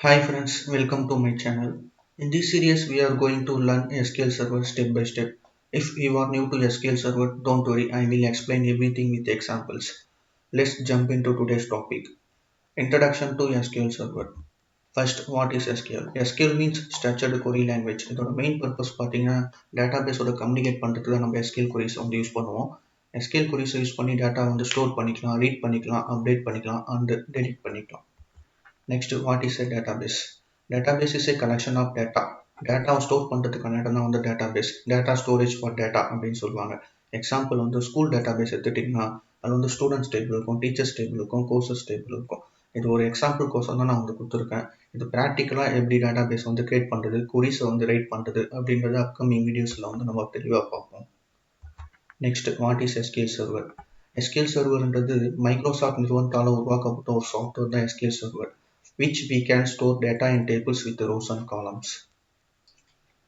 Hi friends, welcome to my channel. In this series, we are going to learn SQL Server step by step. If you are new to SQL Server, don't worry, I will explain everything with examples. Let's jump into today's topic. Introduction to SQL Server. First, what is SQL? SQL means Structured Query Language. இதோட main purpose பார்த்தீங்கன்னா டேட்டாபேஸோட communicate பண்ணுறதுக்கு தான் நம்ம SQL queries வந்து use பண்ணுவோம் SQL queries use பண்ணி data வந்து ஸ்டோர் பண்ணிக்கலாம் ரீட் பண்ணிக்கலாம் அப்டேட் பண்ணிக்கலாம் அண்ட் டெலிட் பண்ணிக்கலாம் next what is a database database is a collection of data டேட்டாவை ஸ்டோர் பண்ணுறதுக்கான இடம் தான் வந்து database data storage for data அப்படின்னு சொல்லுவாங்க. எக்ஸாம்பிள் வந்து ஸ்கூல் டேட்டாபேஸ் எடுத்துட்டிங்கன்னா அது வந்து ஸ்டூடெண்ட்ஸ் டேபிள் இருக்கும் டீச்சர்ஸ் டேபிள் இருக்கும் கோர்சஸ் டேபிள் இருக்கும். இது ஒரு எக்ஸாம்பிள் கோர்ஸ் தான் நான் வந்து கொடுத்துருக்கேன். இது ப்ராக்டிக்கலாக எப்படி டேட்டாபேஸ் வந்து கிரியேட் பண்ணுறது குரீஸை வந்து ரைட் பண்ணுறது அப்படின்றது அப்கமிங் வீடியோஸில் வந்து நம்ம தெளிவாக பார்ப்போம். Next what is SQL server SQL சர்வர்ன்றது Microsoft நிறுவனத்தால் உருவாக்கப்பட்ட ஒரு சாஃப்ட்வேர் தான் SQL server which we can store data in tables with rows and columns.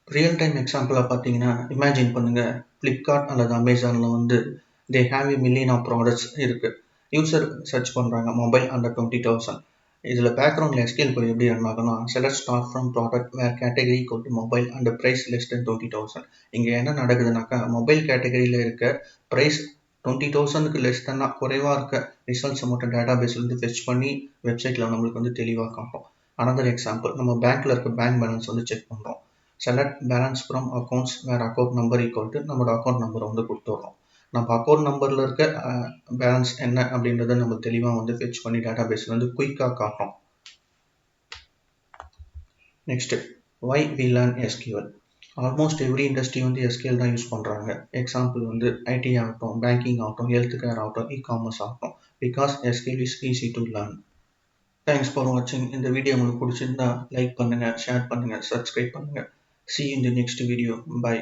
Real time எக்ஸாம்பிளாக பார்த்தீங்கன்னா இமேஜின் பண்ணுங்கள் ஃப்ளிப்கார்ட் அல்லது அமேசானில் வந்து they have a million of products இருக்குது யூசர் சர்ச் பண்ணுறாங்க மொபைல் அண்டர் டுவெண்ட்டி தௌசண்ட் இதில் பேக்ரவுண்டில் எஸ்கேல் போய் எப்படி run select star from product where category கொண்டு mobile and price less than twenty thousand இங்கே என்ன நடக்குதுனாக்கா மொபைல் கேட்டகரியில் இருக்க ப்ரைஸ் டுவெண்ட்டி தௌசண்ட்க்கு லெஸ் தானா. குறைவாக இருக்க ரிசல்ட்ஸை மட்டும் டேட்டா பேஸ்லேருந்து ஃபெச் பண்ணி வெப்சைட்டில் நம்மளுக்கு வந்து தெளிவாக காட்டும். அனதர் எக்ஸாம்பிள் நம்ம பேங்க்கில் இருக்க பேங்க் பேலன்ஸ் வந்து செக் பண்ணுறோம் select balance from accounts where account number equal to நம்மளோட அக்கௌண்ட் நம்பரை வந்து கொடுத்துட்றோம் நம்ம அக்கௌண்ட் நம்பரில் இருக்க பேலன்ஸ் என்ன அப்படின்றத நம்ம தெளிவாக வந்து ஃபெச் பண்ணி டேட்டா பேஸ்லேருந்து குயிக்காக காட்டும். Next why we learn SQL almost every industry வந்து எஸ்கேல் தான் யூஸ் பண்ணுறாங்க எக்ஸாம்பிள் வந்து ஐடி ஆகட்டும் பேங்கிங் ஆகட்டும் ஹெல்த் கேர் ஆகட்டும். இ காமர்ஸ் ஆகட்டும் because SQL is easy to learn thanks for வாட்சிங் இந்த வீடியோ உங்களுக்கு பிடிச்சிருந்தா லைக் பண்ணுங்கள் ஷேர் பண்ணுங்கள் சப்ஸ்கிரைப் பண்ணுங்கள் see in the next video bye